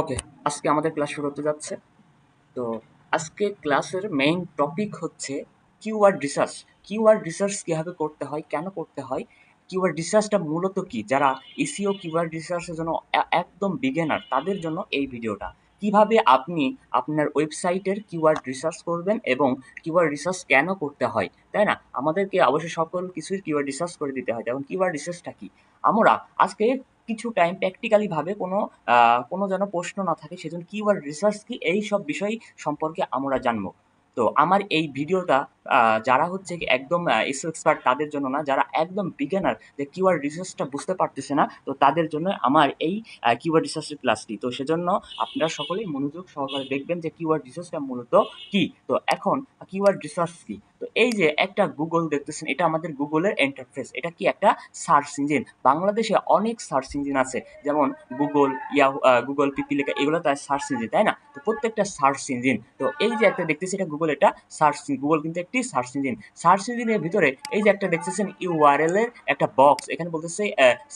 ওকে আজকে আমাদের ক্লাস শুরু হতে যাচ্ছে। তো আজকে ক্লাসের মেইন টপিক হচ্ছে কিওয়ার্ড রিসার্চ কিওয়ার্ড রিসার্চ কীভাবে করতে হয়, কেন করতে হয়? কিওয়ার্ড রিসার্চটা মূলত কি? যারা এসিও কিওয়ার্ড রিসার্চের জন্য একদম বিগিনার তাদের জন্য এই ভিডিওটা। কীভাবে আপনি আপনার ওয়েবসাইটের কিওয়ার্ড রিসার্চ করবেন এবং কিওয়ার্ড রিসার্চ কেন করতে হয়, তাই না? আমাদেরকে অবশ্যই সকল কিছুর কিওয়ার্ড রিসার্চ করে দিতে হয়। যেমন কিওয়ার্ড রিসার্চটা কি? আমরা আজকে কিছু টাইম প্র্যাকটিক্যালি ভাবে কোনো কোনো যেন প্রশ্ন না থাকে, সেজন্য কিওয়ার্ড রিসার্চ কি এই সব বিষয় সম্পর্কে আমরা জানব। তো আমার এই ভিডিওটা যারা হচ্ছে একদম এসও এক্সপার্ট তাদের জন্য না, যারা একদম বিজ্ঞানার যে কিওয়ার্ড রিসার্চটা বুঝতে পারতেছে না, তো তাদের জন্য আমার এই কিওয়ার্ড রিসার্চের ক্লাসটি তো সেজন্য আপনারা সকলেই মনোযোগ সহকারে দেখবেন যে কিওয়ার্ড রিসার্চটা মূলত কি। তো এখন কিওয়ার্ড রিসার্চ কি তো এই যে একটা গুগল দেখতেছেন, এটা আমাদের গুগলের এন্টারফেস এটা কি একটা সার্চ ইঞ্জিন বাংলাদেশে অনেক সার্চ ইঞ্জিন আছে, যেমন গুগল ইয়া গুগল পিপিলিকা এগুলো তার সার্চ ইঞ্জিন তাই না? তো প্রত্যেকটা সার্চ ইঞ্জিন তো এই যে একটা দেখতেছি, এটা গুগল এটা সার্চ গুগল কিন্তু একটি সার্চ ইঞ্জিন সার্চ ইঞ্জিনের ভিতরে এই যে একটা দেখতেছেন ইউআরএল এর একটা বক্স এখানে বলতেছে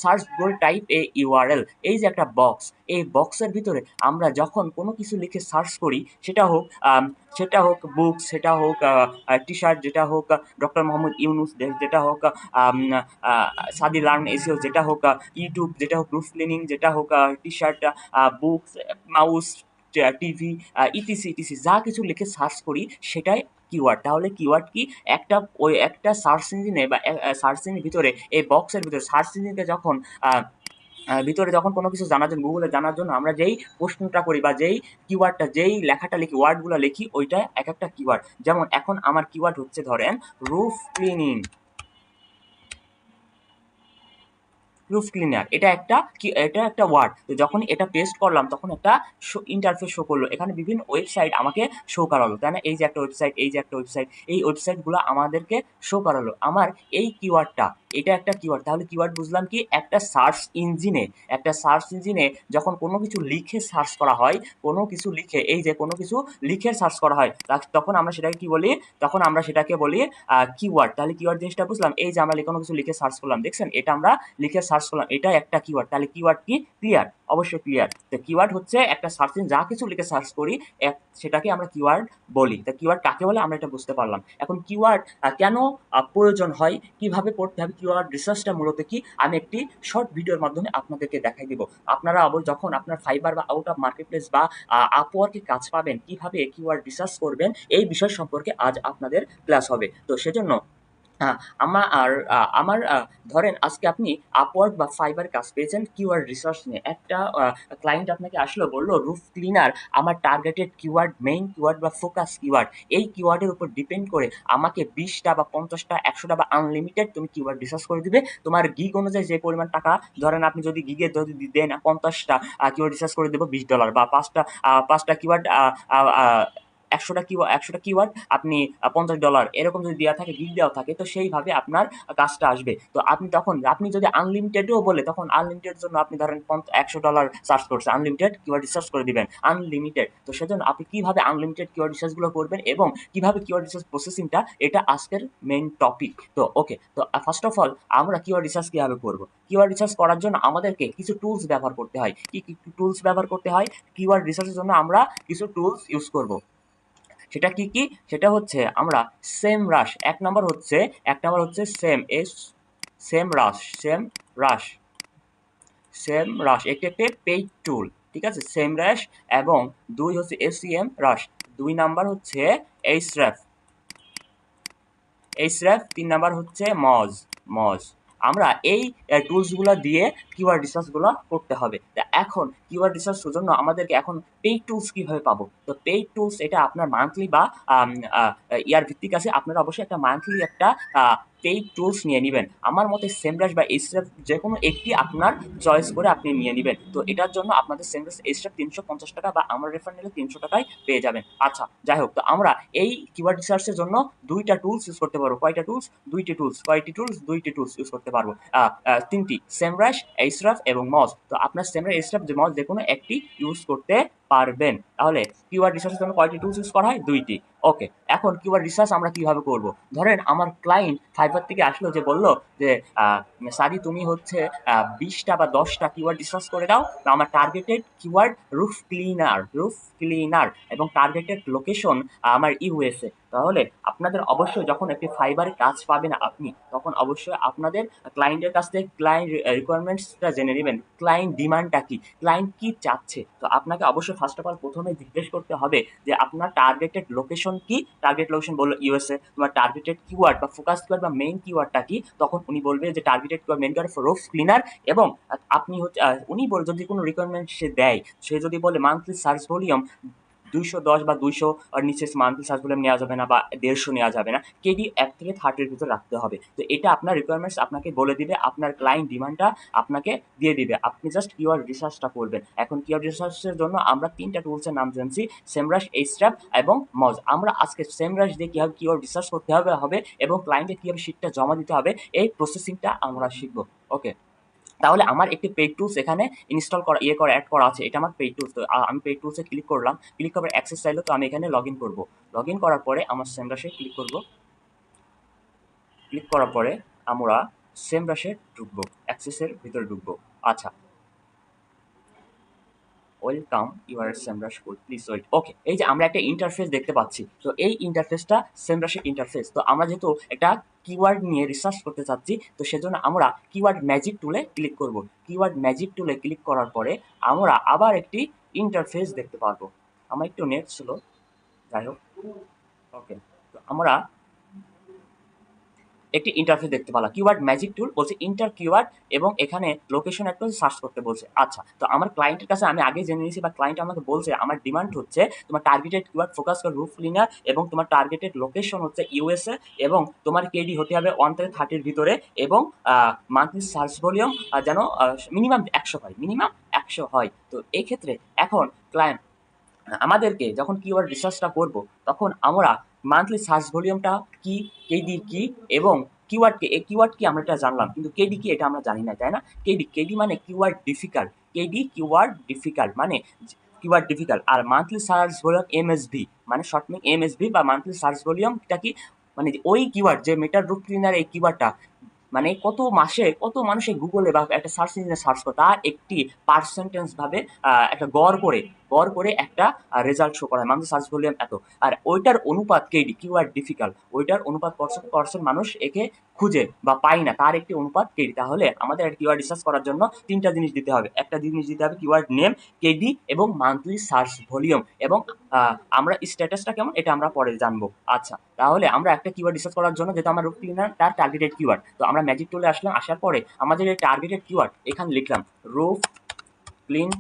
search Google type a URL এই যে একটা বক্স এই বক্সের ভিতরে আমরা যখন কোনো কিছু লিখে সার্চ করি, সেটা হোক সেটা হোক বুক সেটা হোক টি শার্ট যেটা হোক ডক্টর মোহাম্মদ ইউনুস যেটা হোক সাদি লার্ন এসিও, যেটা হোক ইউটিউব, যেটা হোক, রুফ ক্লিনিং, যেটা হোক T shirt books mouse TV E T C E T C, যা কিছু লিখে সার্চ করি, সেটাই কিওয়ার্ড তাহলে কিওয়ার্ড কি? একটা, ওই একটা সার্চ ইঞ্জিনে বা সার্চ ইঞ্জিনের ভিতরে, এই বক্সের ভিতরে সার্চ ইঞ্জিনকে যখন ভিতরে যখন কোনো কিছু জানার জন্য গুগলে জানার জন্য আমরা যেই প্রশ্নটা করি বা যেই কিওয়ার্ডটা যেই লেখাটা লিখি, ওয়ার্ডগুলো লিখি, ওইটা এক একটা কিওয়ার্ড যেমন এখন আমার কিওয়ার্ড হচ্ছে ধরেন রুফ ক্লিনিং রুফ ক্লিনার এটা একটা এটা একটা ওয়ার্ড তো যখন এটা পেস্ট করলাম, তখন একটা ইন্টারফেস শো করল। এখানে বিভিন্ন ওয়েবসাইট আমাকে শো করালো, তাই না? এই যে একটা ওয়েবসাইট এই যে একটা ওয়েবসাইট এই ওয়েবসাইটগুলো আমাদেরকে শো করালো। আমার এই কিওয়ার্ডটা এটা একটা কিওয়ার্ড তাহলে কিওয়ার্ড বুঝলাম কি, একটা সার্চ ইঞ্জিনে একটা সার্চ ইঞ্জিনে যখন কোনো কিছু লিখে সার্চ করা হয়, কোনো কিছু লিখে, এই যে কোনো কিছু লিখে সার্চ করা হয় তখন আমরা সেটাকে কি বলি, তখন আমরা সেটাকে বলি কিওয়ার্ড তাহলে কিওয়ার্ড জিনিসটা বুঝলাম, এই যে আমরা কোনো কিছু লিখে সার্চ করলাম, দেখছেন? এটা আমরা লিখে সার্চ করলাম এটা একটা কিওয়ার্ড তাহলে কিওয়ার্ড কি? ক্লিয়ার অবশ্যই ক্লিয়ার তো কিওয়ার্ড হচ্ছে একটা সার্চ ইঞ্জিন যা কিছু লিখে সার্চ করি সেটাকে আমরা কিওয়ার্ড বলি। তা কিওয়ার্ড কাকে বলে আমরা এটা বুঝতে পারলাম। এখন কিওয়ার্ড কেন প্রয়োজন হয়, কীভাবে পড়তে হবে কিওয়ার্ড রিসার্চটা মূলত কি, আমি একটি শর্ট ভিডিওর মাধ্যমে আপনাদেরকে দেখাই দিব। আপনারা আবার যখন আপনার ফাইবার বা আউট অফ মার্কেট প্লেস বা আপওয়ার্কে কাজ পাবেন, কীভাবে কিওয়ার্ড রিসার্চ করবেন, এই বিষয় সম্পর্কে আজ আপনাদের ক্লাস হবে। তো সেজন্য আমার আর আমার ধরেন আজকে আপনি আপওয়ার্ক বা ফাইবার কাজ পেয়েছেন কিওয়ার্ড রিসার্চ নিয়ে। একটা ক্লায়েন্ট আপনাকে আসলো, বলল, রুফ ক্লিনার আমার টার্গেটেড কিওয়ার্ড মেইন কিওয়ার্ড বা ফোকাস কিওয়ার্ড এই কিওয়ার্ডের উপর ডিপেন্ড করে আমাকে বিশটা বা পঞ্চাশটা, একশোটা বা আনলিমিটেড তুমি কিওয়ার্ড রিসার্চ করে দিবে। তোমার গিগ অনুযায়ী যে পরিমাণ টাকা, ধরেন আপনি যদি গিগে যদি দেন পঞ্চাশটা কিওয়ার্ড রিসার্চ করে দেবো বিশ ডলার বা পাঁচটা পাঁচটা কিওয়ার্ড একশোটা কিওয়ার্ড একশোটা কিওয়ার্ড আপনি পঞ্চাশ ডলার এরকম যদি দেওয়া থাকে গিগ দেওয়া থাকে, তো সেইভাবে আপনার কাজটা আসবে। তো আপনি তখন, আপনি যদি আনলিমিটেডও বলে, তখন আনলিমিটেড জন্য আপনি ধরেন একশো ডলার সার্চ করছে আনলিমিটেড কিওয়ার্ড রিসার্চ করে দিবেন আনলিমিটেড তো সেজন্য আপনি কীভাবে আনলিমিটেড কিওয়ার্ড রিসার্চগুলো করবেন এবং কীভাবে কিওয়ার্ড রিসার্চ প্রসেসিংটা এটা আজকের মেইন টপিক তো ওকে তো ফার্স্ট অফ অল আমরা কিওয়ার্ড রিসার্চ কীভাবে করব? কিওয়ার্ড রিসার্চ করার জন্য আমাদেরকে কিছু টুলস ব্যবহার করতে হয়। কি কি টুলস ব্যবহার করতে হয়? কিওয়ার্ড রিসার্চের জন্য আমরা কিছু টুলস ইউজ করব। সেটা কি কি? সেটা হচ্ছে আমরা সেম রাশ এক নম্বর হচ্ছে, এক নম্বর হচ্ছে SEM S SEMrush SEMrush SEMrush একটি একটি পেইড টুল ঠিক আছে? সেম রাশ এবং দুই হচ্ছে এসিএম রাশ দুই নাম্বার হচ্ছে এইচরেফ এইচরেফ তিন নাম্বার হচ্ছে মজ মজ আমরা এই টুলসগুলো দিয়ে কিওয়ার্ড রিসার্চগুলো করতে হবে। তা এখন কিওয়ার্ড রিসার্চ জন্য আমাদেরকে এখন পেইড টুলস কীভাবে পাবো? তো পেইড টুলস এটা আপনার মান্থলি বা ইয়ার ভিত্তিক আছে। আপনারা অবশ্যই একটা মান্থলি একটা পেইড টুলস নিয়ে নেবেন। আমার মতে সেমরাস বা এইচরেফ যে কোনো একটি আপনার চয়েস করে আপনি নিয়ে নেবেন। তো এটার জন্য আপনাদের সেমরাস এইচরেফ তিনশো পঞ্চাশ টাকা বা আমার রেফার নিলে তিনশো টাকায় পেয়ে যাবেন। আচ্ছা যাই হোক, তো আমরা এই কিওয়ার্ড রিসার্চের জন্য দুইটা টুলস ইউজ করতে পারব। কয়টা টুলস দুইটি টুলস কয়টি টুলস দুইটি টুলস ইউজ করতে পারব। তিনটি। সেমরাস এইচরাফ এবং মজ। তো আপনার সেমরাস এইচরাফ যে মজ যে কোনো একটি ইউজ করতে পারবেন। তাহলে কিউআর রিসার্চের জন্য কয়টি টুলস ইউজ করা হয়? দুইটি। ওকে এখন কিউআর রিসার্চ আমরা কীভাবে করব? ধরেন আমার ক্লায়েন্ট ফাইবার থেকে আসলো যে বলল যে সারি তুমি হচ্ছে বিশটা বা দশটা কিউআর রিসার্চ করে দাও। তো আমার targeted Q R roof cleaner roof cleaner এবং টার্গেটেড লোকেশন আমার ইউএসএ তাহলে আপনাদের অবশ্যই যখন একটি ফাইবারে কাজ পাবেন আপনি, তখন অবশ্যই আপনাদের ক্লায়েন্টের কাছ থেকে ক্লায়েন্ট রিকোয়ারমেন্টসটা জেনে নেবেন। ক্লায়েন্ট ডিমান্ডটা কি? ক্লায়েন্ট কি চাচ্ছে? তো আপনাকে অবশ্যই ফার্স্ট অফ অল প্রথমে জিজ্ঞেস করতে হবে যে আপনার টার্গেটেড লোকেশন কি? টার্গেট লোকেশন বলল ইউএসএ তোমার টার্গেটেড কিওয়ার্ড বা ফোকাস কিওয়ার্ড বা মেইন কিওয়ার্ডটা কি? তখন উনি বলবে যে targeted keyword main keyword roof cleaner এবং আপনি হচ্ছে উনি বল, যদি কোনো রিকোয়ারমেন্ট সে দেয়, সে যদি বলে মান্থলি সার্চ ভলিউম দুইশো দশ বা দুইশো আর নিচে মান্থলি সার্চ ভলিউম নেওয়া যাবে না বা দেড়শো নেওয়া যাবে না। কেডি এক থেকে থার্টির ভিতর রাখতে হবে। তো এটা আপনার রিকোয়ারমেন্টস আপনাকে বলে দিবে, আপনার ক্লায়েন্ট ডিমান্ডটা আপনাকে দিয়ে দিবে। আপনি জাস্ট কিওয়ার্ড রিসার্চটা করবেন। এখন কিওয়ার্ড রিসার্চের জন্য আমরা তিনটা টুলসের নাম জানছি সেমরাস এইস্ট্র্যাপ এবং মজ আমরা আজকে সেমরাস দিয়ে কীভাবে কিওয়ার্ড রিসার্চ করতে হবে হবে এবং ক্লায়েন্টকে কীভাবে শিটটা জমা দিতে হবে, এই প্রসেসিংটা আমরা শিখব। ওকে তাহলে আমার একটি পেইড টুলস এখানে ইনস্টল করা ইয়ে করা অ্যাড করা আছে। এটা আমার পেইড টুলস তো আমি পেইড টুলসে ক্লিক করলাম। ক্লিক করার অ্যাক্সেস চাইলো, তো আমি এখানে লগ ইন করব। লগ ইন করার পরে আমার সেম ব্রাশে ক্লিক করব। ক্লিক করার পরে আমরা সেম ব্রাশে ঢুকবো অ্যাক্সেসের ভিতরে ঢুকবো। আচ্ছা। Welcome your SEMrush code please wait okay এই যে আমরা একটা ইন্টারফেস দেখতে পাচ্ছি। তো এই ইন্টারফেসটা সেমরাসের ইন্টারফেস তো আমরা যেহেতু একটা কিওয়ার্ড নিয়ে রিসার্চ করতে চাচ্ছি, তো সেজন্য আমরা কিওয়ার্ড ম্যাজিক টুলে ক্লিক করব। কিওয়ার্ড ম্যাজিক টুলে ক্লিক করার পরে আমরা আবার একটি ইন্টারফেস দেখতে পারব। আমার একটু নেট ছিল যাই হোক। ওকে তো আমরা একটি ইন্টারফেস দেখতে পেলাম কিওয়ার্ড ম্যাজিক টুল বলছে ইন্টার কিওয়ার্ড এবং এখানে লোকেশন একটা সার্চ করতে বলছে। আচ্ছা তো আমার ক্লায়েন্টের কাছে আমি আগে জেনে নিয়েছি বা ক্লায়েন্ট আমাকে বলছে, আমার ডিমান্ড হচ্ছে তোমার টার্গেটেড কিওয়ার্ড ফোকাস কর রুফ ক্লিনার এবং তোমার টার্গেটেড লোকেশন হচ্ছে ইউএসএ এবং তোমার কেডি হতে হবে ওয়ান থেকে থার্টির ভিতরে এবং মান্থলি সার্চ ভলিউম যেন মিনিমাম একশো হয় মিনিমাম একশো হয়। তো এই ক্ষেত্রে এখন ক্লায়েন্ট আমাদেরকে যখন কিওয়ার্ড রিসার্চটা করব, তখন আমরা মান্থলি সার্চ ভলিউমটা কি কেডি কি এবং কিওয়ার্ড এই কিওয়ার্ড কি আমরা এটা জানলাম, কিন্তু কেডি কি এটা আমরা জানি না, তাই না? কেডি কেডি মানে keyword difficult K D keyword difficult মানে কিওয়ার্ড ডিফিকাল্ট আর monthly search volume M S V মানে শর্ট মিং এমএসভি বা মান্থলি সার্চ ভলিউমটা কি? মানে ওই কিওয়ার্ড যে মেটার রুট ক্লিনার এই কিওয়ার্ডটা মানে কত মাসে, কত মানুষে গুগলে বা একটা সার্চ ইঞ্জিনে সার্চ করে, তার একটি পার্সেন্টেজ ভাবে একটা গড় করে গড় করে একটা রেজাল্ট শো করা হয়। মানুষ সার্চ ভলিউম এত। আর ওইটার অনুপাত কেডি কিওয়ার্ড ডিফিকাল্ট ওইটার অনুপাত পার্সেন্ট মানুষ একে খুঁজে বা পাই না। তার একটি অনুপাত কেডি তাহলে আমাদের একটা কিওয়ার্ড রিসার্চ করার জন্য তিনটা জিনিস দিতে হবে। একটা জিনিস দিতে হবে কিওয়ার্ড নেম কেডি এবং মান্থলি সার্চ ভলিউম এবং আমরা স্ট্যাটাসটা কেমন? এটা আমরা পরে জানব। আচ্ছা তাহলে আমরা একটা কিওয়ার্ড রিসার্চ করার জন্য যেহেতু আমার রুট ক্লিনার তার টার্গেটেড কিওয়ার্ড তো আমরা ম্যাজিক টুলে আসলাম, আসার পরে আমাদের এই টার্গেটেড কিওয়ার্ড এখানে লিখলাম রুফ ক্লিন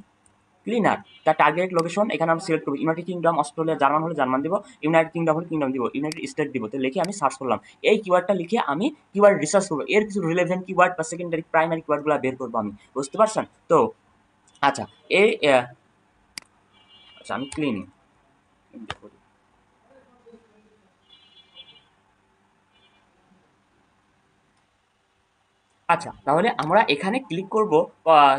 ক্লিনার। তার টার্গেট লোকেশন এখানে আমি সিলেক্ট করব। ইউনাইটেড কিংডম অস্ট্রেলিয়া জার্মান হলে জার্মান দিব। ইউনাইটেড কিংডম হলে কিংডম দিব। ইউনাইটেড স্টেট দিব। তো লিখে আমি সার্চ করলাম। এই কিওয়ার্ডটা লিখে আমি কিওয়ার্ড রিসার্চ করব। এর কিছু রিলেভেন্ট কিওয়ার্ড বা সেকেন্ডারি প্রাইমারি কিওয়ার্ডগুলো বের করব আমি। বুঝতে পারছেন? তো আচ্ছা এই আচ্ছা আমি ক্লিনিং আচ্ছা তাহলে আমরা এখানে ক্লিক করব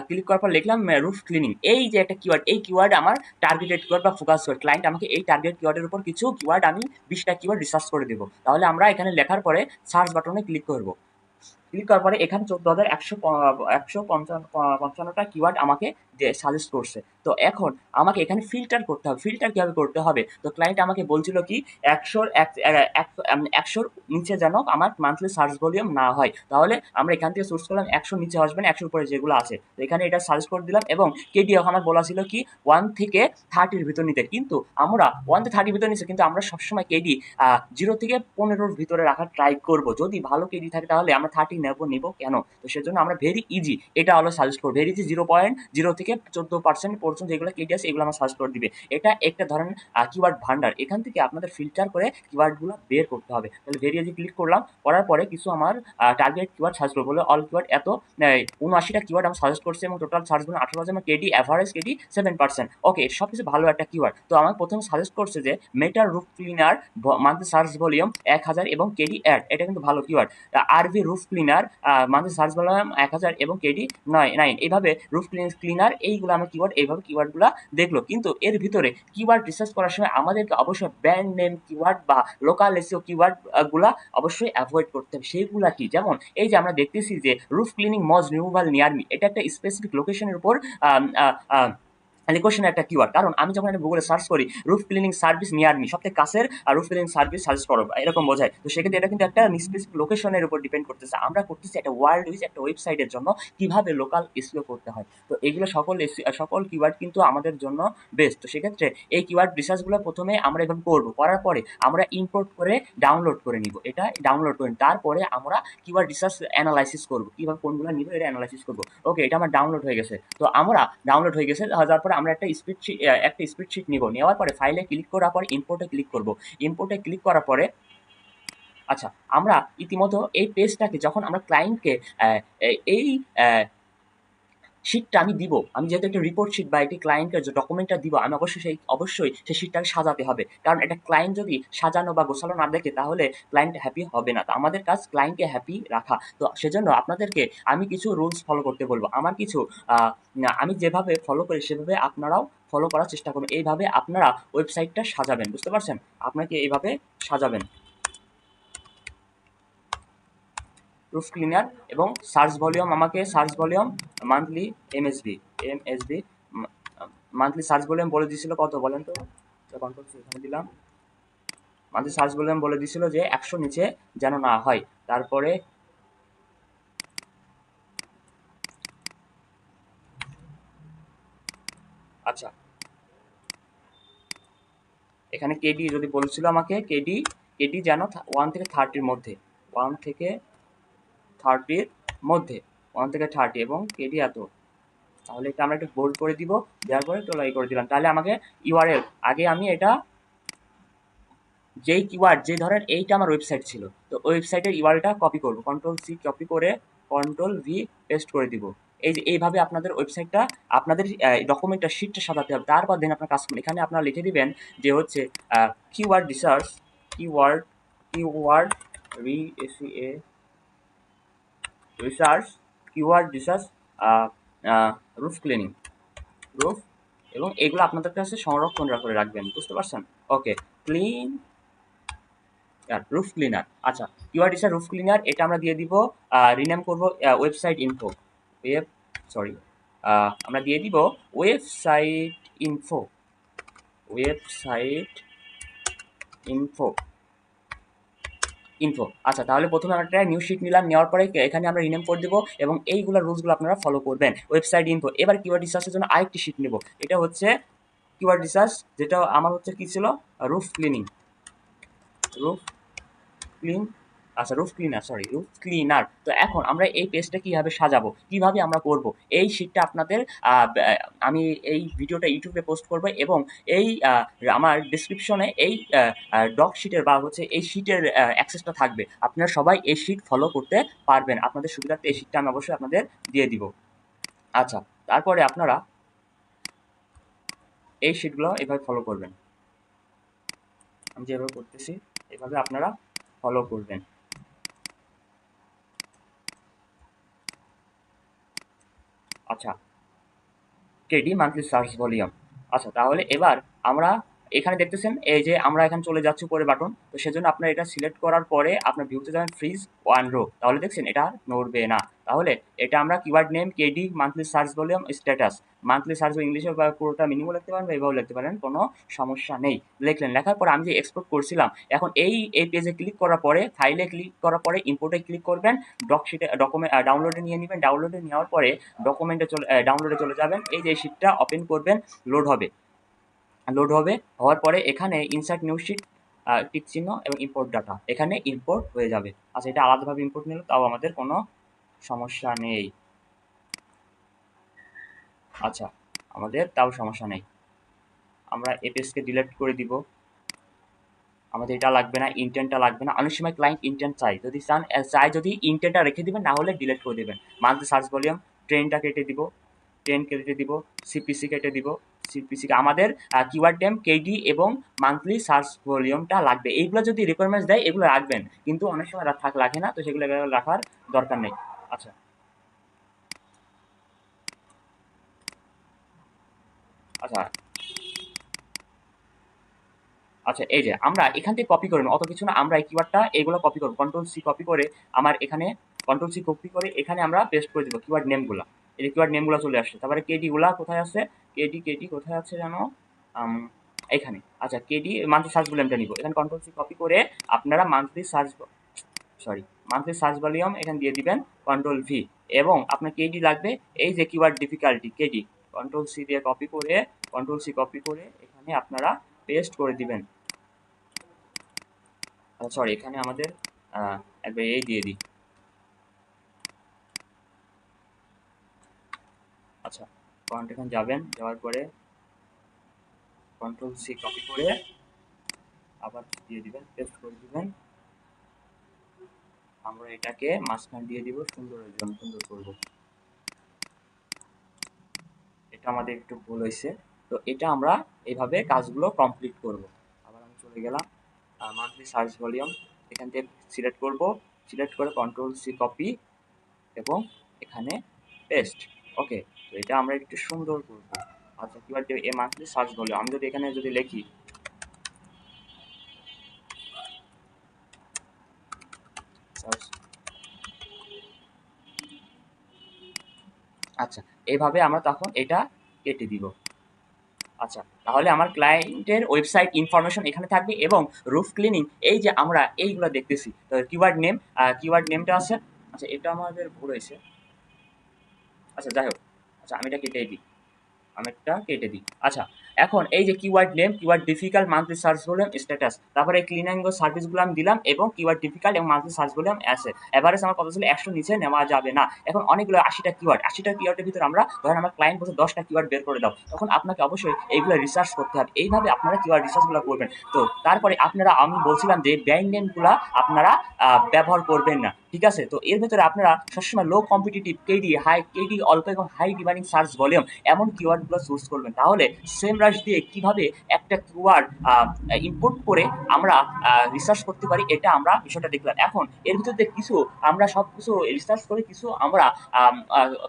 ক্লিক করার পর লিখলাম রুফ ক্লিনিং এই যে একটা কিওয়ার্ড এই কিওয়ার্ড আমার টার্গেটেড কিওয়ার্ড বা ফোকাস কিওয়ার্ড ক্লায়েন্ট আমাকে এই টার্গেট কিওয়ার্ডের উপর কিছু কিওয়ার্ড আমি বিশটা কিওয়ার্ড রিসার্চ করে দেবো। তাহলে আমরা এখানে লেখার পরে সার্চ বাটনে ক্লিক করব। ক্লিক করার পরে এখানে চোদ্দ হাজার একশো একশো পঞ্চান্ন পঞ্চান্নটা কিওয়ার্ড আমাকে সাজেস্ট করছে। তো এখন আমাকে এখানে ফিল্টার করতে হবে। ফিল্টার কীভাবে করতে হবে? তো ক্লায়েন্ট আমাকে বলছিল কি, একশোর একশোর নিচে যেন আমার মান্থলি সার্চ ভলিউম না হয়। তাহলে আমরা এখান থেকে সোর্স করলাম একশো নিচে আসবেন একশোর উপরে যেগুলো আছে। তো এখানে এটা সাজেস্ট করে দিলাম এবং কেডি আমার বলা ছিল কি ওয়ান থেকে থার্টির ভিতর নিতে। কিন্তু আমরা ওয়ান থেকে থার্টির ভিতর নিচ্ছে কিন্তু আমরা সবসময় কেডি জিরো থেকে পনেরোর ভিতরে রাখার ট্রাই করব। যদি ভালো কেডি থাকে তাহলে আমরা থার্টি নেব, নেব কেন? তো সেজন্য আমরা ভেরি ইজি এটা হলো সাজেস্ট করব। Very easy zero point zero থেকে চোদ্দ পার্সেন্ট পর্যন্ত যেগুলো কেডি আছে এগুলো আমার সার্চ করে দিবে। এটা একটা ধরেন কিওয়ার্ড ভান্ডার। এখান থেকে আপনাদের ফিল্টার করে কিওয়ার্ডগুলো বের করতে হবে। তাহলে ভেরি ইজি ক্লিক করলাম, করার পরে কিছু আমার টার্গেট কিওয়ার্ড সার্চ করব। বলে অল কিওয়ার্ড এত উনআশিটা কিওয়ার্ড আমি সাজেস্ট করছি এবং টোটাল সার্চ করলাম আঠারো হাজার K D average K D seven percent okay সব কিছু ভালো একটা কিওয়ার্ড তো আমার প্রথমে সাজেস্ট করছে যে metal roof cleaner monthly search volume এক হাজার এবং কেডি অ্যাড এটা কিন্তু ভালো keyword R V roof cleaner monthly search volume এক হাজার এবং কেডি নয় নাইন এইভাবে রুফ ক্লিনার এইগুলো আমার কিওয়ার্ড এইভাবে কিওয়ার্ডগুলো দেখল। কিন্তু এর ভিতরে কিওয়ার্ড রিসার্চ করার সময় আমাদেরকে অবশ্যই ব্র্যান্ড নেম কিওয়ার্ড বা লোকাল এসিও কিওয়ার্ডগুলা অবশ্যই অ্যাভয়েড করতে হবে। সেইগুলা কি? যেমন এই যে আমরা দেখতেছি যে roof cleaning moss removal near me এটা একটা স্পেসিফিক লোকেশনের উপর কোশ্চেন একটা কিওয়ার্ড কারণ আমি যখন এটা গুগলে সার্চ করি roof cleaning service near me সবথেকে কাছের আর রুফ ক্লিনিং সার্ভিস সার্চ করো, এরকম বোঝায়। তো সেক্ষেত্রে এটা কিন্তু একটা স্পেসিফিক লোকেশনের উপর ডিপেন্ড করতেছে। আমরা করতেছি একটা ওয়ার্ল্ড উইজ একটা ওয়েবসাইটের জন্য কীভাবে লোকাল এসিও করতে হয়। তো এগুলো সকল সকল কিওয়ার্ড কিন্তু আমাদের জন্য বেস্ট তো সেক্ষেত্রে এই কিওয়ার্ড রিসার্চগুলো প্রথমে আমরা এভাবে করব। করার পরে আমরা ইম্পোর্ট করে ডাউনলোড করে নিব। এটা ডাউনলোড করে তারপরে আমরা কিওয়ার্ড রিসার্চ অ্যানালাইসিস করব। কীভাবে কোনগুলো নিব, এটা অ্যানালাইসিস করব। ওকে এটা আমার ডাউনলোড হয়ে গেছে। তো আমরা ডাউনলোড হয়ে গেছে। তারপরে আমরা একটা স্প্রেডশিট একটা স্প্রেডশিট নিব। নেওয়ার পরে ফাইলে ক্লিক করার পরে ইম্পোর্টে ক্লিক করব। ইম্পোর্টে ক্লিক করার পরে আচ্ছা আমরা ইতিমধ্যে এই পেজটাকে যখন আমরা ক্লায়েন্টকে এই শিটটা আমি দিব। আমি যেহেতু একটা রিপোর্ট শিট বা একটি ক্লায়েন্টের যে ডকুমেন্টটা দিব, আমি অবশ্যই সেই অবশ্যই সেই শিটটাকে সাজাতে হবে। কারণ এটা ক্লায়েন্ট যদি সাজানো বা গোছানো না দেখে, তাহলে ক্লায়েন্ট হ্যাপি হবে না। তো আমাদের কাজ ক্লায়েন্টকে হ্যাপি রাখা। তো সেজন্য আপনাদেরকে আমি কিছু রুলস ফলো করতে বলব। আমার কিছু আমি যেভাবে ফলো করি, সেভাবে আপনারাও ফলো করার চেষ্টা করবেন। এইভাবে আপনারা ওয়েবসাইটটা সাজাবেন। বুঝতে পারছেন? আপনাকে এইভাবে সাজাবেন। প্রুফ ক্লিনার এবং সার্চ ভলিউম আমাকে search volume monthly M S V M S V monthly search volume বলে দিয়েছিল কত বলেন তো? এখানে দিলাম। মান্থলি সার্চ ভলিউম বলে দিয়েছিল যে একশো নিচে যেন না হয়। তারপরে আচ্ছা। এখানে কেডি যদি বলছিল আমাকে কেডি কেডি যেন ওয়ান থেকে থার্টির মধ্যে ওয়ান থেকে থার্টির মধ্যে ওয়ান থেকে থার্টি এবং কেডি এত। তাহলে এটা আমরা একটু বোল্ড করে দিব, দেওয়ার পরে টোলাই করে দিলাম। তাহলে আমাকে ইউআরএল আগে আমি এটা যেই কিওয়ার্ড যে ধরেন এইটা আমার ওয়েবসাইট ছিল, তো ওয়েবসাইটের ইউআরএলটা কপি করব। কন্ট্রোল সি কপি করে কন্ট্রোল ভি পেস্ট করে দিব। এই যে এইভাবে আপনাদের ওয়েবসাইটটা আপনাদের ডকুমেন্টটা শিটটা সাজাতে হবে। তারপর দেন আপনার কাজ এখানে আপনারা লিখে দিবেন যে হচ্ছে keyword research keyword keyword re S C A research keyword research roof cleaning roof এবং এগুলো আপনাদের কাছে সংরক্ষণ করে রাখবেন, বুঝতে পারছেন? ওকে ক্লিন রুফ ক্লিনার আচ্ছা কিওয়ার্ড রিসার্চ রুফ ক্লিনার এটা আমরা দিয়ে দিব রিনেম করব ওয়েবসাইট ইনফো ওয়েব সরি আমরা দিয়ে দিব website info website info info আচ্ছা তাহলে প্রথমে আমরা একটা নিউ শিট নিলাম, নেওয়ার পরে এখানে আমরা রিনেম করে দেবো এবং এইগুলো রুলসগুলো আপনারা ফলো করবেন। ওয়েবসাইট ইনফো এবার কিওয়ার্ড রিসার্চের জন্য আরেকটি শিট নেব। এটা হচ্ছে কিওয়ার্ড রিসার্চ যেটা আমার হচ্ছে কী ছিল? রুফ ক্লিনিং রুফ ক্লিন আচ্ছা roof cleaner sorry roof cleaner তো এখন আমরা এই পেজটা কীভাবে সাজাবো? কীভাবে আমরা করব? এই শিটটা আপনাদের আমি এই ভিডিওটা ইউটিউবে পোস্ট করব এবং এই আমার ডিসক্রিপশনে এই ডক শিটের বা হচ্ছে এই শিটের অ্যাক্সেসটা থাকবে। আপনারা সবাই এই শিট ফলো করতে পারবেন। আপনাদের সুবিধার্থে এই শিটটা আমি অবশ্যই আপনাদের দিয়ে দিব। আচ্ছা তারপরে আপনারা এই শিটগুলো এভাবে ফলো করবেন। আমি যেভাবে করতেছি, এভাবে আপনারা ফলো করবেন। আচ্ছা। কেডি মান্থলি সার্চ ভলিউম আচ্ছা তাহলে এবার আমরা এখানে দেখতেছেন, এই যে আমরা এখানে চলে যাচ্ছি উপরে বাটন, তো সেজন্য আপনার এটা সিলেক্ট করার পরে আপনার ভিউতে যাবেন ফ্রিজ ওয়ান রো। তাহলে দেখছেন, এটা নড়বে না। তাহলে এটা আমরা keyword name K D monthly search volume status monthly search ইংলিশে বা পুরোটা মিনিমাম লিখতে পারেন বা এভাবে লিখতে পারেন, কোনো সমস্যা নেই। লিখলেন, লেখার পর আমি যে এক্সপোর্ট করছিলাম, এখন এই এই পেজে ক্লিক করার পরে ফাইলে ক্লিক করার পরে ইম্পোর্টে ক্লিক করবেন ডকশিটে ডকুমেন্ট ডাউনলোডে নিয়ে নেবেন ডাউনলোডে নেওয়ার পরে ডকুমেন্টে চলে ডাউনলোডে চলে যাবেন, এই যে শিটটা ওপেন করবেন লোড হবে। লোড হবে। হওয়ার পরে এখানে ইনসার্ট নিউ শিট টিক চিহ্ন এবং ইম্পোর্ট ডাটা এখানে ইম্পোর্ট হয়ে যাবে। আচ্ছা এটা আলাদাভাবে ইম্পোর্ট নিল তাও আমাদের কোনো সমস্যা নেই। আচ্ছা আমাদের তাও সমস্যা নেই। আমরা এপিএসকে ডিলিট করে দিব। আমাদের এটা লাগবে না ইন্টেন্টটা লাগবে না। অনেক সময় ক্লায়েন্ট ইন্টেন্ট চাই যদি চান চাই যদি ইন্টেন্টটা রেখে দিবেন, না হলে ডিলেট করে দেবেন। মান্থলি সার্চ ভলিউম ট্রেনটা কেটে দিব। ট্রেন কেটে দিব সিপিসি কেটে দিব। সিপিসি আমাদের কিওয়ার্ড টেম কেডি এবং মান্থলি সার্চ ভলিউমটা লাগবে। এইগুলো যদি রিকোয়ারমেন্টস দেয়, এগুলো রাখবেন। কিন্তু অনেক সময় থাক, লাগে না, তো সেগুলো রাখার দরকার নেই। আচ্ছা। আচ্ছা। আচ্ছা এই যে, আমরা এখান থেকে কপি করে অত কিছু না, আমরা এই কিওয়ার্ডটা এগুলো কপি করব। কন্ট্রোল সি কপি করে আমার এখানে কন্ট্রোল সি কপি করে এখানে আমরা পেস্ট করে দেবো কিওয়ার্ড নেমগুলো এই যে কিওয়ার্ড নেমগুলো চলে আসছে। তারপরে কেডিগুলা কোথায় আছে? কেডি কেডি কোথায় আছে জানো? এখানে। আচ্ছা কেডি মান্থলি সার্চ ভলিউমটা নিব। এখানে কন্ট্রোল সি কপি করে আপনারা monthly search sorry monthly search volume এখানে দিয়ে দিবেন কন্ট্রোল ভি এবং আপনার কেডি লাগবে, এই যে keyword difficulty K D control C দিয়ে কপি করে কন্ট্রোল সি কপি করে এখানে আপনারা পেস্ট করে দিবেন। সরি এখানে আমাদের একবার এই দিয়ে দিই। আচ্ছা কারণ এখানে যাবেন, যাওয়ার পরে কন্ট্রোল সি কপি করে আবার দিয়ে দিবেন পেস্ট করে দিবেন। আমরা এটাকে মাঝখান দিয়ে দিব সুন্দরের জন্য সুন্দর করব। এটা আমাদের একটু ভুল হয়েছে। তো এটা আমরা এইভাবে কাজগুলো কমপ্লিট করব। আবার আমি চলে গেলাম মান্থলি সার্চ ভলিউম এখান থেকে সিলেক্ট করব সিলেক্ট করে কন্ট্রোল সি কপি এবং এখানে পেস্ট ওকে তো এটা আমরা একটু সুন্দর করব। আচ্ছা কিবার এ মান্থলি সার্চ ভলিউম আমি যদি এখানে যদি লিখি। আচ্ছা এইভাবে আমরা তখন এটা কেটে দিব। আচ্ছা তাহলে আমার ক্লায়েন্টের ওয়েবসাইট ইনফরমেশন এখানে থাকবে এবং রুফ ক্লিনিং এই যে আমরা এইগুলো দেখতেছি, তো কিওয়ার্ড নেম কিওয়ার্ড নেমটা আছে। আচ্ছা এটা আমাদের ভুল হয়েছে। আচ্ছা যাই হোক। আচ্ছা আমি এটা কেটে দিই। আমি একটা কেটে দিই। আচ্ছা এখন এই যে keyword name keyword difficult monthly search volume status তারপরে ক্লিনিং সার্ভিসগুলো আমি দিলাম এবং কিওয়ার্ড ডিফিকাল্ট এবং মান্থলি সার্চ ভলিউম আছে এভারেজ আমার কত ছিল? একশো নিচে নেওয়া যাবে না। এখন অনেকগুলো আশিটা কিওয়ার্ড আশিটা কিওয়ার্ডের ভিতরে আমরা ধরেন আমার ক্লায়েন্ট বলছে দশটা কিওয়ার্ড বের করে দাও। তখন আপনাকে অবশ্যই এইগুলো রিসার্চ করতে হবে। এইভাবে আপনারা কিওয়ার্ড রিসার্চগুলো করবেন। তো তারপরে আপনারা, আমি বলছিলাম যে ব্র্যান্ড নেমগুলো আপনারা ব্যবহার করবেন না। ঠিক আছে? তো এর ভেতরে আপনারা সবসময় low competitive K D high K D অল্প এবং হাই ডিমান্ডিং সার্চ ভলিউম এমন কিওয়ার্ডগুলো চুজ করবেন। তাহলে সেম রাশ দিয়ে কীভাবে একটা কিওয়ার্ড ইম্পোর্ট করে আমরা রিসার্চ করতে পারি, এটা আমরা বিষয়টা দেখলাম। এখন এর ভিতরে কিছু, আমরা সব কিছু রিসার্চ করে কিছু আমরা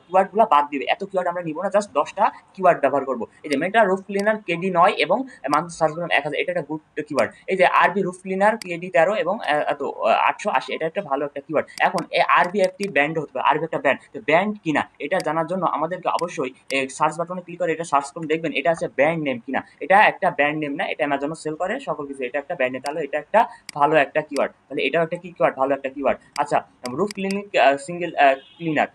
কিওয়ার্ডগুলো বাদ দিবে এত কিওয়ার্ড আমরা নিব না জাস্ট দশটা কিওয়ার্ড ব্যবহার করব। এই যে মেটা রুফ ক্লিনার কেডি নয় এবং মান্থ সার্চ ভলিউম এক হাজার, এটা একটা গুড কিওয়ার্ড এই যে আরবি রুফ ক্লিনার কেডি তেরো এবং এত আটশো আশি, এটা একটা ভালো একটা কিওয়ার্ড এখন আরবি একটি ব্যান্ড হতে পারে, আরবি একটা ব্যান্ড তো ব্যান্ড কিনা এটা জানার জন্য আমাদেরকে অবশ্যই সার্চ বাটনে ক্লিক করে এটা সার্চ করুন, দেখবেন এটা আছে ব্যান্ড নেম কিনা এটা একটা ব্যান্ড নেম না, এটা অ্যামাজনও সেল করে, সকল কিছু, এটা একটা ব্যান্ড নেম তাহলে এটা একটা ভালো একটা কিওয়ার্ড তাহলে এটাও একটা কি কিওয়ার্ড ভালো একটা কিওয়ার্ড আচ্ছা রুফ ক্লিনিক সিঙ্গেল ক্লিনার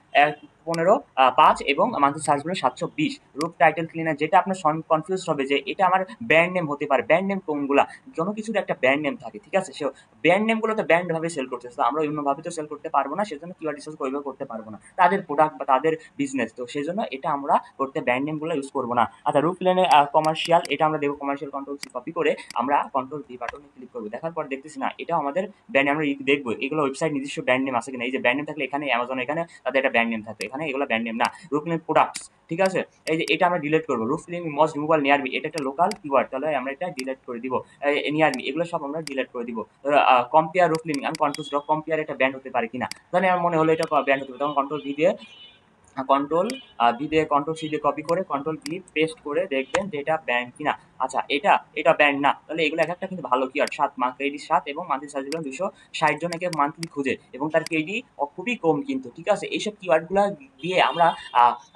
পনেরো পাঁচ এবং মান্থলি সার্চ বলে সাতশো বিশ। রুপ টাইটেল ক্লিনার যেটা আপনার কনফিউজ হবে যে এটা আমার ব্র্যান্ড নেম হতে পারে। ব্র্যান্ড নেম কোনগুলা? কোনো কিছুর একটা ব্র্যান্ড নেম থাকে, ঠিক আছে? সে ব্র্যান্ড নেমগুলো তো ব্র্যান্ডভাবে সেল করছে তো আমরা অন্যভাবে তো সেল করতে পারব না, সেজন্য কিওয়ার্ড রিসার্চ ওইভাবে করতে পারব না। তাদের প্রোডাক্ট বা তাদের বিজনেস তো সেই জন্য এটা আমরা করতে ব্র্যান্ড নেমগুলো ইউজ করব না। আচ্ছা রুপ প্লেনে কমার্শিয়াল এটা আমরা দেবো কমার্শিয়াল কন্ট্রোল সি কপি করে আমরা কন্ট্রোল ভি বাটনে ক্লিক করব। দেখার পর দেখতেছি না এটা আমাদের ব্র্যান্ড আমরা দেখব। এগুলো ওয়েবসাইট নিজস্ব ব্র্যান্ড নেম আছে কিনা? এই যে ব্র্যান্ড নেম থাকলে এখানে অ্যামাজন এখানে তাদের একটা ব্র্যান্ড নেম থাকবে এখানে এগুলো ব্র্যান্ড নেম না রুফলিং প্রোডাক্টস ঠিক আছে? এই যে এটা আমরা ডিলেট করব। Roof cleaning moss removal near me এটা একটা লোকাল কিওয়ার্ড তাহলে আমরা এটা ডিলেট করে দিব। নিয়ার মি এগুলো সব আমরা ডিলেট করে দিব। কম্পেয়ার রুফলিং আমি কন্ট্রোল কম্পেয়ার এটা ব্যান্ড হতে পারে কিনা। তাহলে আমার মনে হলো এটা ব্যান্ড হতে পারে। তখন কন্ট্রোল ভি দিয়ে কন্ট্রোল ভি দিয়ে কন্ট্রোল সি দিয়ে কপি করে কন্ট্রোল ভি পেস্ট করে দেখবেন যে এটা ব্যান্ড কিনা। আচ্ছা এটা এটা ব্যান্ড না। তাহলে এগুলো এক একটা কিন্তু ভালো কিওয়ার্ড সাত মা ক্রেডিট সাত এবং মান্থলি সার্চ দিলাম দুশো ষাট জনকে মান্থলি খুঁজে এবং তার ক্রেডিট খুবই কম কিন্তু, ঠিক আছে? এইসব কিওয়ার্ডগুলো দিয়ে আমরা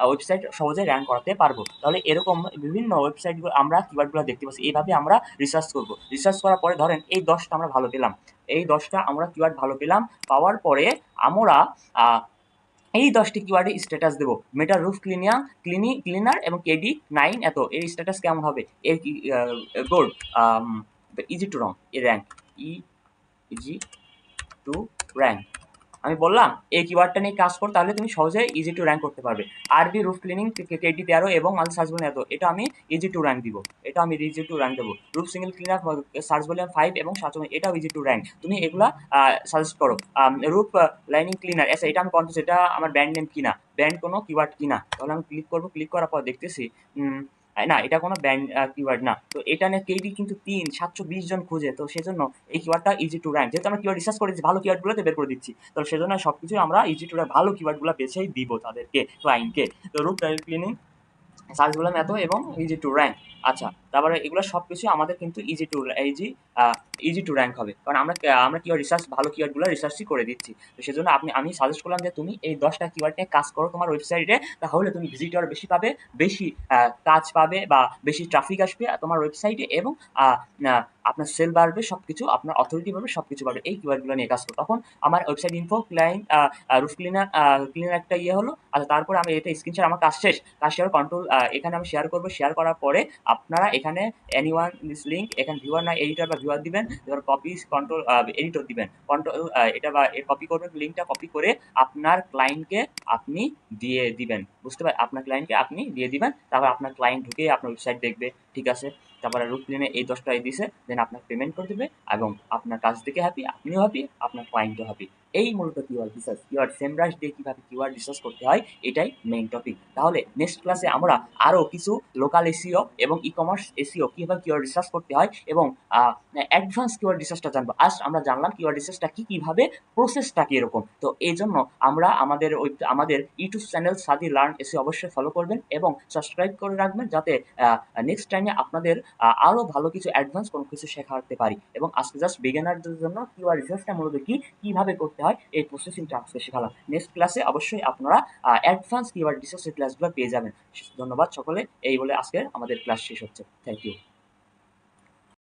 ওয়েবসাইট সহজে র্যাঙ্ক করাতে পারব। তাহলে এরকম বিভিন্ন ওয়েবসাইটগুলো আমরা কিওয়ার্ডগুলো দেখতে পাচ্ছি। এইভাবে আমরা রিসার্চ করব। রিসার্চ করার পরে ধরেন এই দশটা আমরা ভালো পেলাম। এই দশটা আমরা কিওয়ার্ড ভালো পেলাম। পাওয়ার পরে আমরা এই দশটি কিওয়ার্ডে স্ট্যাটাস দেবো। মেটার রুফ ক্লিনিয়া ক্লিনি ক্লিনার এবং কেডি নাইন এত, এর স্ট্যাটাস কেমন হবে? এর good easy to wrong a rank easy to rank আমি বললাম, এই কিওয়ার্ডটা নিয়ে কাজ কর, তাহলে তুমি সহজে ইজি টু র্যাঙ্ক করতে পারবে। আরবি রুফ ক্লিনিং কেটি তেরো এবং মাল সার্চ ভলিউম এত, এটা আমি ইজি টু র্যাঙ্ক দিব। এটা আমি ইজি টু র্যাঙ্ক দেবো। Roof single cleaner search volume five এবং সাতশো এটাও ইজি টু র্যাঙ্ক তুমি এগুলা সাজেস্ট করো। রুফ লাইনিং ক্লিনার আচ্ছা এটা আমি কনফিউজ এটা আমার ব্র্যান্ড নেম কিনা? ব্র্যান্ড কোনো কিওয়ার্ড কিনা? তাহলে আমি ক্লিক করব ক্লিক করার পর দেখতেছি। না, এটা কোনো ব্যান্ড কিওয়ার্ড না। তো এটা নিয়ে কেডি কিন্তু তিন, সাতশো বিশ জন খুঁজে। তো সেজন্য এই কিওয়ার্ডটা ইজি টু র্যাঙ্ক যেহেতু আমরা কিওয়ার্ড রিসার্চ করেছি ভালো কিওয়ার্ডগুলোতে বের করে দিচ্ছি। তো সেজন্য সব কিছু আমরা ইজি টু ভালো কিওয়ার্ডগুলো বেছেই দিব তাদেরকে ক্লাইন্টকে তো রুট ক্লিনিং সার্চ বললাম এত এবং ইজি টু র্যাঙ্ক আচ্ছা তারপরে এগুলো সব কিছু আমাদের কিন্তু easy to easy easy to rank হবে। কারণ আমরা আমরা কিওয়ার্ড রিসার্চ ভালো কিওয়ার্ডগুলো রিসার্চই করে দিচ্ছি। তো সেজন্য আপনি, আমি সাজেস্ট করলাম যে তুমি এই দশটা কিওয়ার্ড নিয়ে কাজ করো তোমার ওয়েবসাইটে তাহলে তুমি ভিজিটর বেশি পাবে, বেশি কাজ পাবে বা বেশি ট্রাফিক আসবে তোমার ওয়েবসাইটে এবং আপনার সেল বাড়বে সব কিছু আপনার অথরিটি বাড়বে সব কিছু বাড়বে। এই কিওয়ার্ডগুলো নিয়ে কাজ করো। তখন আমার website info client roof cleaner cleaner একটা ইয়ে হলো। আর তারপরে আমি এটা স্ক্রিনশট আমার কাজ শেষ। কাজ শেয়ার কন্ট্রোল এখানে আমি শেয়ার করব। শেয়ার করার পরে আপনারা এখানে এনি ওয়ান দিস লিঙ্ক এখানে ভিউয়ার না এডিটর বা ভিউয়ার দিবেন। এবার কপি কন্ট্রোল এডিটর দিবেন। কন্ট্রোল এটা বা কপি করবেন লিঙ্কটা কপি করে আপনার ক্লায়েন্টকে আপনি দিয়ে দিবেন। বুঝতে পারেন আপনার ক্লায়েন্টকে আপনি দিয়ে দিবেন। তারপর আপনার ক্লায়েন্ট ঢুকে আপনার ওয়েবসাইট দেখবে। ঠিক আছে? তারপরে রুট প্লেনে এই দশটাই দিছে দেন আপনার পেমেন্ট করে দেবে এবং আপনার কাজ থেকে হ্যাপি আপনিও হ্যাপি আপনার ক্লায়েন্টও হ্যাপি এই মূলত কিওয়ার্ড রিসার্চ কিওয়ার্ড সেমরাস দিয়ে কীভাবে কিওয়ার্ড রিসার্চ করতে হয়, এটাই মেইন টপিক তাহলে নেক্সট ক্লাসে আমরা আরও কিছু লোকাল এসিও এবং ই কমার্স এসিও কীভাবে কিওয়ার্ড রিসার্চ করতে হয় এবং অ্যাডভান্স কিওয়ার্ড রিসার্চটা জানব। আজ আমরা জানলাম কিওয়ার্ড রিসার্চটা কী কীভাবে প্রসেসটা কীরকম। তো এই জন্য আমরা আমাদের ওই, আমাদের ইউটিউব চ্যানেল সাদি লার্ন এসে অবশ্যই ফলো করবেন এবং সাবস্ক্রাইব করে রাখবেন যাতে নেক্সট টাইমে আপনাদের আরও ভালো কিছু অ্যাডভান্স কোনো কিছু শেখাতে পারি। এবং আজকে জাস্ট বিজ্ঞানারদের জন্য কিওয়ার্ড রিসার্চটা মূলত কী, কীভাবে করতে হয় এই প্রসেসিংটা আজকে শেখালাম নেক্সট ক্লাসে অবশ্যই আপনারা অ্যাডভান্স কিওয়ার্ড রিসার্চের ক্লাসগুলো পেয়ে যাবেন। ধন্যবাদ সকলে, এই বলে আজকের আমাদের ক্লাস শেষ হচ্ছে। Thank you